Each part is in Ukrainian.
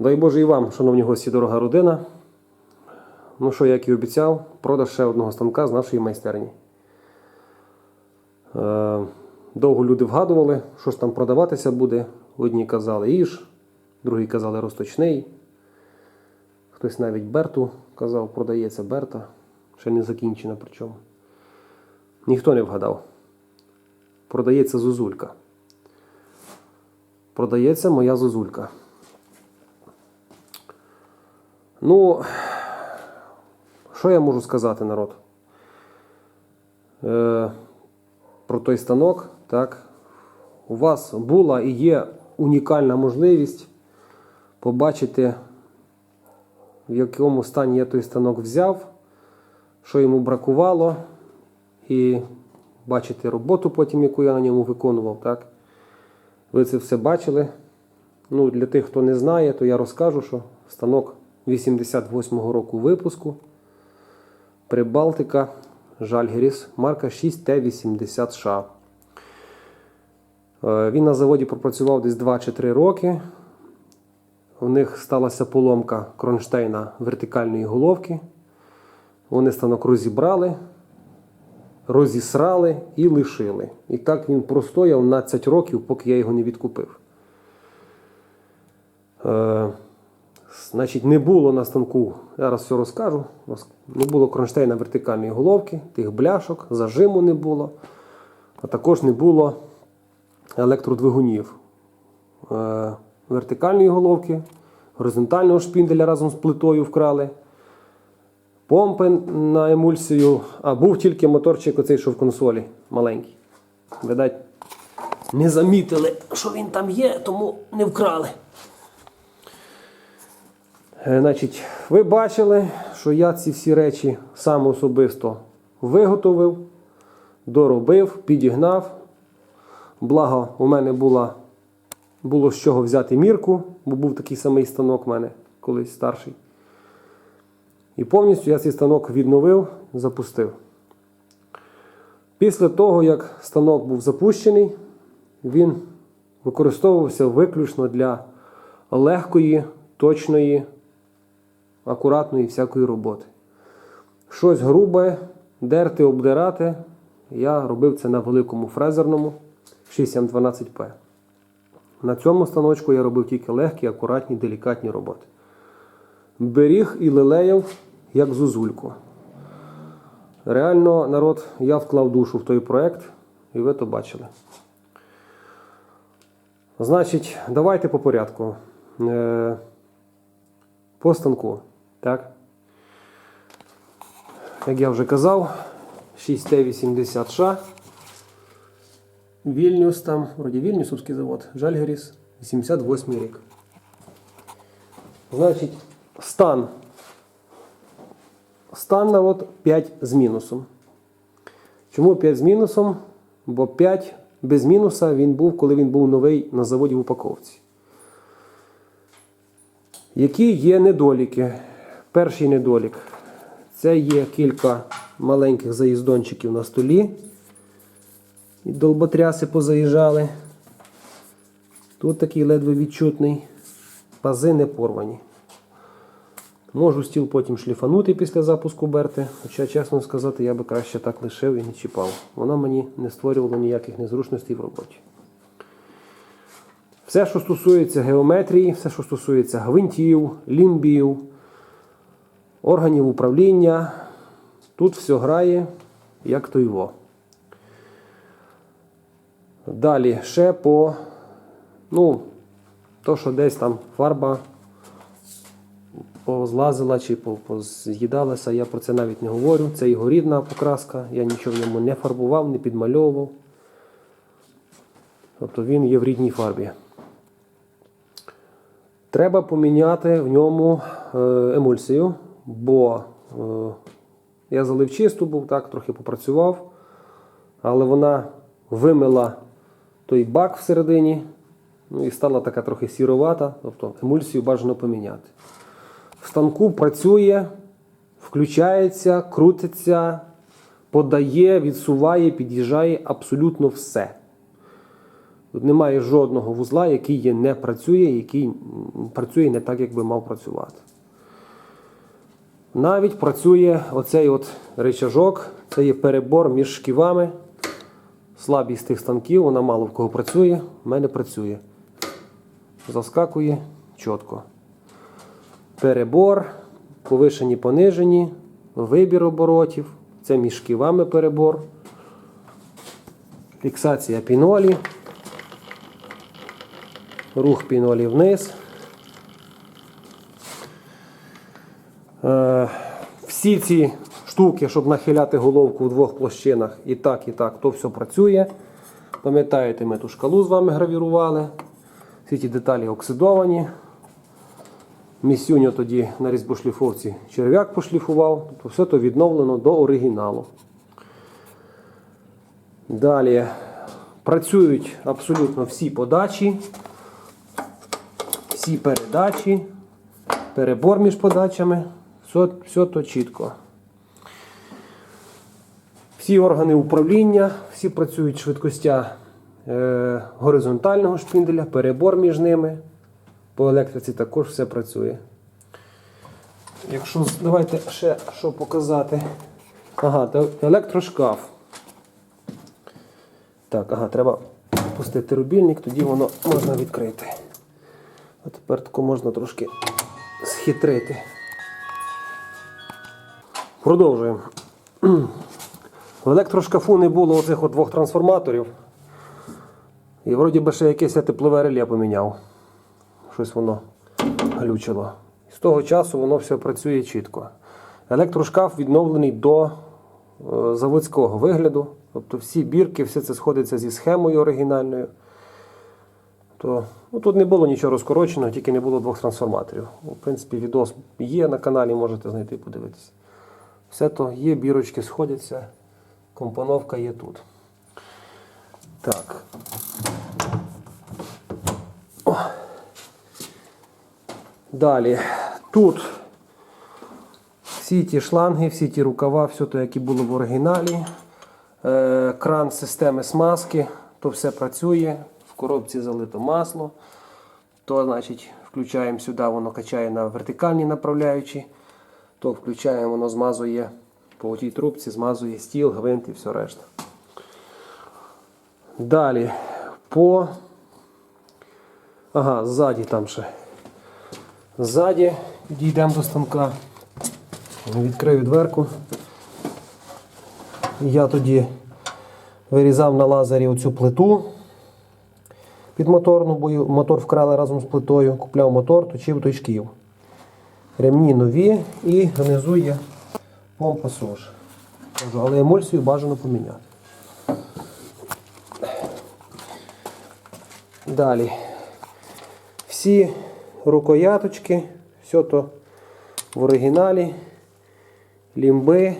Дай Боже і вам, шановні гості, дорога родина. Ну що, як і обіцяв, продаж ще одного станка з нашої майстерні. Е, довго люди вгадували, що ж там продаватися буде. Одні казали Іж, другі казали розточний. Хтось навіть Берту казав, продається Берта. Ще не закінчена причому. Ніхто не вгадав. Продається зозулька. Продається моя зозулька. Ну, що я можу сказати, народ? Е, про той станок, так? У вас була і є унікальна можливість побачити, в якому стані я той станок взяв, що йому бракувало, і бачити роботу потім, яку я на ньому виконував. Так? Ви це все бачили. Ну, для тих, хто не знає, то я розкажу, що станок 88-го року випуску Прибалтика Жальгеріс, марка 6Т80Ш. Е, Він на заводі пропрацював десь 2 чи 3 роки. У них сталася поломка кронштейна вертикальної головки. Вони станок розібрали, розісрали і лишили. І так він простояв 12 років, поки я його не відкупив. Значить, не було на станку, зараз все розкажу. Не було кронштейна вертикальної головки, тих бляшок, зажиму не було, а також не було електродвигунів. Е, Вертикальної головки, горизонтального шпінделя разом з плитою вкрали. Помпи на емульсію, а був тільки моторчик оцей, що в консолі маленький. Видать, не замітили, що він там є, тому не вкрали. Е, Значить, ви бачили, що я ці всі речі сам особисто виготовив, доробив, підігнав. Благо, у мене була, було з чого взяти мірку, бо був такий самий станок у мене колись старший. І повністю я цей станок відновив, запустив. Після того, як станок був запущений, він використовувався виключно для легкої, точної, акуратної всякої роботи. Щось грубе, дерти, обдирати. Я робив це на великому фрезерному 6М12P. На цьому станочку я робив тільки легкі, акуратні, делікатні роботи. Беріг і лелеяв, як зозульку. Реально, народ, я вклав душу в той проект, і ви то бачили. Значить, давайте по порядку. Е, По станку. Так? Як я вже казав, 6Т80Ш. Вільнюс там, вроді Вільнюсовський завод, Жальгеріс, 88 рік. Значить, стан. Стан народ 5 з мінусом. Чому 5 з мінусом? Бо 5 без мінуса він був, коли він був новий на заводі в упаковці. Які є недоліки? Перший недолік це є кілька маленьких заїздончиків на столі. І долботряси позаїжджали. Тут такий ледве відчутний. Пази не порвані. Можу стіл потім шліфанути після запуску берти, хоча, чесно сказати, я би краще так лишив і не чіпав. Вона мені не створювала ніяких незручностей в роботі. Все, що стосується геометрії, все, що стосується гвинтів, лімбів, органів управління, тут все грає як то його. Далі ще по, ну, то, що десь там фарба позлазила чи поз'їдалася, я про це навіть не говорю. Це його рідна покраска, я нічого в ньому не фарбував, не підмальовував. Тобто він є в рідній фарбі. Треба поміняти в ньому е, емульсію, бо е, я залив чисту був, так, трохи попрацював, але вона вимила той бак всередині, ну і стала така трохи сіровата, тобто емульсію бажано поміняти. В станку працює, включається, крутиться, подає, відсуває, під'їжджає абсолютно все. Тут немає жодного вузла, який не працює, який працює не так, як би мав працювати. Навіть працює оцей от рычажок, це є перебор між шківами. Слабість тих станків, вона мало в кого працює, в мене працює. Заскакує чітко. Перебор, повишені, понижені, вибір оборотів, це між шківами перебор, фіксація пінолі, рух пінолі вниз. Всі ці штуки, щоб нахиляти головку в двох площинах, і так, і так, то все працює. Пам'ятаєте, ми ту шкалу з вами гравірували. Всі ті деталі оксидовані. Місюньо тоді на різьбошліфовці черв'як пошліфував. Тобто все то відновлено до оригіналу. Далі працюють абсолютно всі подачі, всі передачі, перебор між подачами. Все, все то чітко. Всі органи управління, всі працюють швидкостя е, горизонтального шпинделя, перебор між ними. По електриці також все працює. Якщо давайте ще що показати. Ага, та електрошкаф. Так, ага, треба пустити рубільник, тоді воно можна відкрити. А тепер тако можна трошки схитрити. Продовжуємо. В електрошкафу не було оцих от двох трансформаторів. І вроді би ще якесь я теплове реле поміняв. Щось воно глючило. З того часу воно все працює чітко. Електрошкаф відновлений до е, заводського вигляду. Тобто всі бірки, все це сходиться зі схемою оригінальною. То, ну, тут не було нічого розкороченого, тільки не було двох трансформаторів. В принципі, відос є на каналі, можете знайти і подивитися. Все то є, бірочки сходяться, компоновка є тут. Так. О. Далі. Тут всі ті шланги, всі ті рукава, все те, які було в оригіналі. Е, кран системи смазки, то все працює. В коробці залито масло. То, значить, включаємо сюди, воно качає на вертикальні направляючі. То включаємо, воно змазує по тій трубці, змазує стіл, гвинт і все решта. Далі по. Ага, ззаді там ще. Ззаді дійдемо до станка. Відкрию дверку. Я тоді вирізав на лазері оцю плиту підмоторну, бо мотор вкрали разом з плитою. Купляв мотор, точив той шків. Ремні нові і внизу є помпа СОЖ. Але емульсію бажано поміняти. Далі. Всі рукояточки, все то в оригіналі, лімби.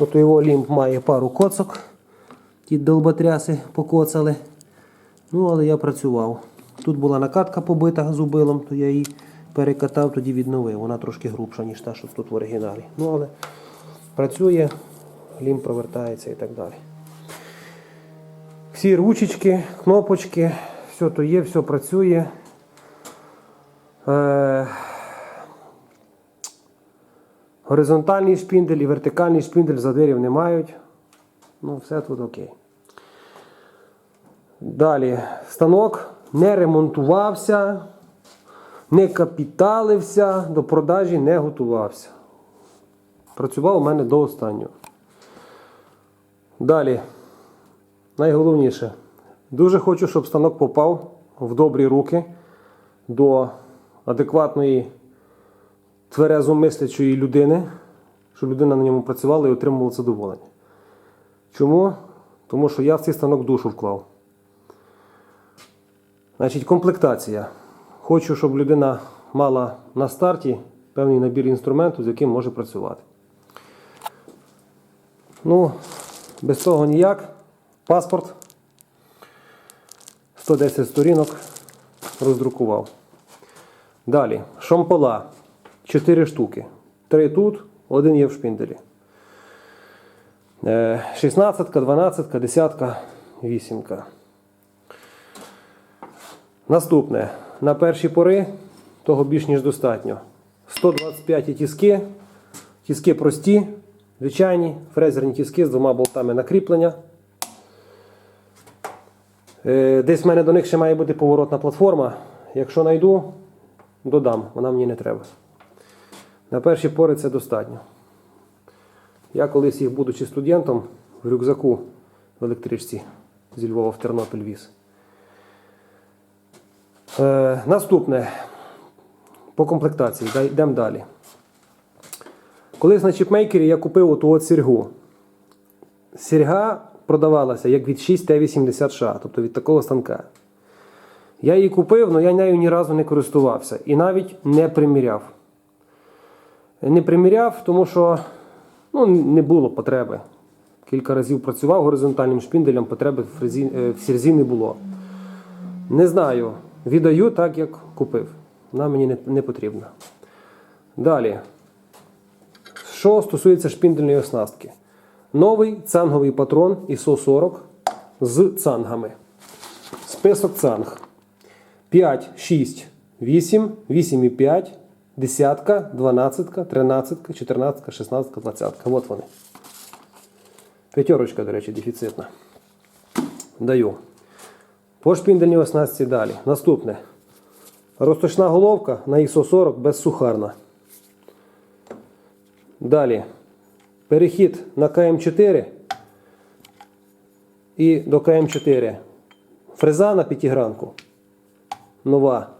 От його лімб має пару коцок. Ті долботряси покоцали. Ну, але я працював. Тут була накатка побита зубилом, то я її перекатав, тоді відновив. Вона трошки грубша, ніж та, що тут в оригіналі. Ну, але працює, лімб провертається і так далі. Всі ручечки, кнопочки, все то є, все працює. Е, горизонтальний шпіндель і вертикальний шпіндель задирів не мають. Ну, все тут окей. Далі станок не ремонтувався, не капіталився, до продажі не готувався. Працював у мене до останнього. Далі, найголовніше, дуже хочу, щоб станок попав в добрі руки до адекватної тверезо мислячої людини, щоб людина на ньому працювала і отримувала задоволення. Чому? Тому що я в цей станок душу вклав. Значить, комплектація. Хочу, щоб людина мала на старті певний набір інструменту, з яким може працювати. Ну, без того ніяк. Паспорт. 110 сторінок роздрукував. Далі. Шомпола. 4 штуки. 3 тут, один є в шпінделі. 16, 12, 10, 8. Наступне. На перші пори того більш ніж достатньо. 125 тіски. Тіски прості, звичайні, фрезерні тіски з двома болтами накріплення. Е, Десь в мене до них ще має бути поворотна платформа. Якщо знайду, додам, вона мені не треба. На перші пори це достатньо. Я колись їх, будучи студентом, в рюкзаку в електричці зі Львова в Тернопіль віз. Е, наступне по комплектації. Йдемо далі. Колись на чіпмейкері я купив оту от сіргу. Сірга продавалася як від 6 Т80 ша, тобто від такого станка. Я її купив, але я нею ні разу не користувався і навіть не приміряв. Не приміряв, тому що ну, не було потреби. Кілька разів працював горизонтальним шпінделем, потреби в, фрезі, е, в сірзі не було. Не знаю. Віддаю так, як купив. Вона мені не, потрібна. Далі. Що стосується шпіндельної оснастки. Новий цанговий патрон ISO 40 з цангами. Список цанг. 5, 6, 8, 8,5, 10, 12, 13, 14, 16, 20. От вони. П'ятерочка, до речі, дефіцитна. Даю. По шпіндельній оснастці далі. Наступне. Розточна головка на ISO 40 безсухарна. Далі. Перехід на КМ4 і до КМ4. Фреза на п'ятигранку. Нова.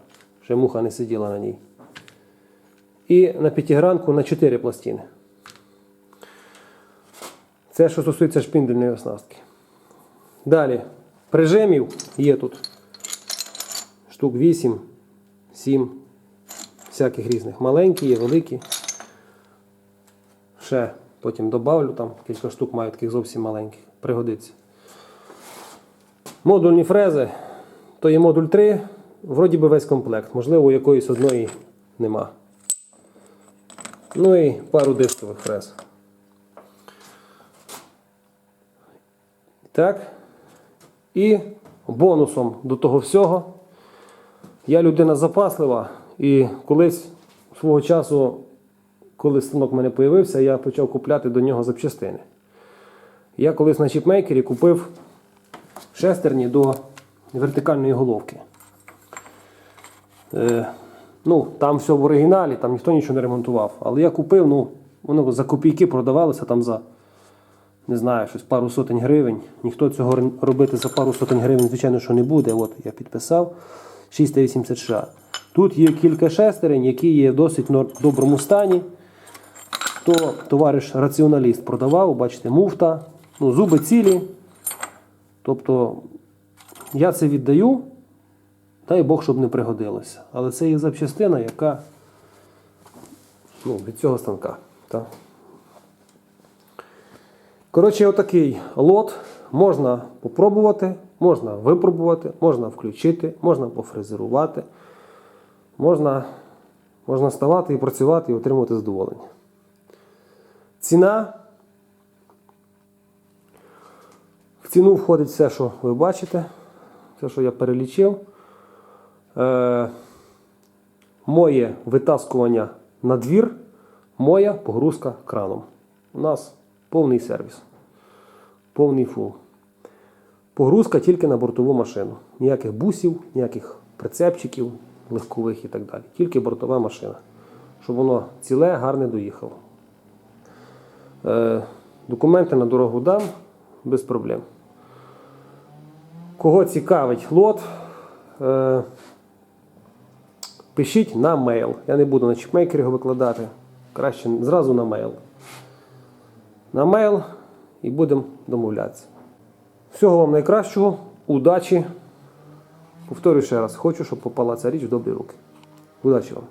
Ще муха не сиділа на ній. І на п'ятигранку на 4 пластини. Це що стосується шпіндельної оснастки. Далі. Прижимів є тут штук 8, 7, всяких різних. Маленькі є, великі. Ще потім добавлю, там кілька штук маю таких зовсім маленьких. Пригодиться. Модульні фрези. То є модуль 3, вроді би весь комплект. Можливо, у якоїсь одної нема. Ну і пару дискових фрез. Так. І бонусом до того всього я людина запаслива, і колись свого часу, коли станок в мене з'явився, я почав купляти до нього запчастини. Я колись на чіпмейкері купив шестерні до вертикальної головки. Е, ну, там все в оригіналі, там ніхто нічого не ремонтував. Але я купив, ну, воно за копійки продавалося там за не знаю, щось пару сотень гривень. Ніхто цього робити за пару сотень гривень, звичайно, що не буде. От я підписав 680 ша. Тут є кілька шестерень, які є в досить доброму стані. То товариш раціоналіст продавав, бачите, муфта, ну, зуби цілі. Тобто я це віддаю, дай Бог, щоб не пригодилося. Але це є запчастина, яка ну, від цього станка. Так? Коротше, отакий лот можна попробувати, можна випробувати, можна включити, можна пофрезерувати, можна, можна ставати і працювати і отримувати задоволення. Ціна. В ціну входить все, що ви бачите, все, що я перелічив. Е, моє витаскування на двір, моя погрузка краном. У нас повний сервіс. Повний фул. Погрузка тільки на бортову машину. Ніяких бусів, ніяких прицепчиків легкових і так далі. Тільки бортова машина. Щоб воно ціле, гарне доїхало. Е, документи на дорогу дам без проблем. Кого цікавить лот, е, пишіть на мейл. Я не буду на чіпмейкері його викладати. Краще зразу на мейл. На мейл і будемо домовлятися. Всього вам найкращого, удачі. Повторюю ще раз, хочу, щоб попала ця річ в добрі руки. Удачі вам!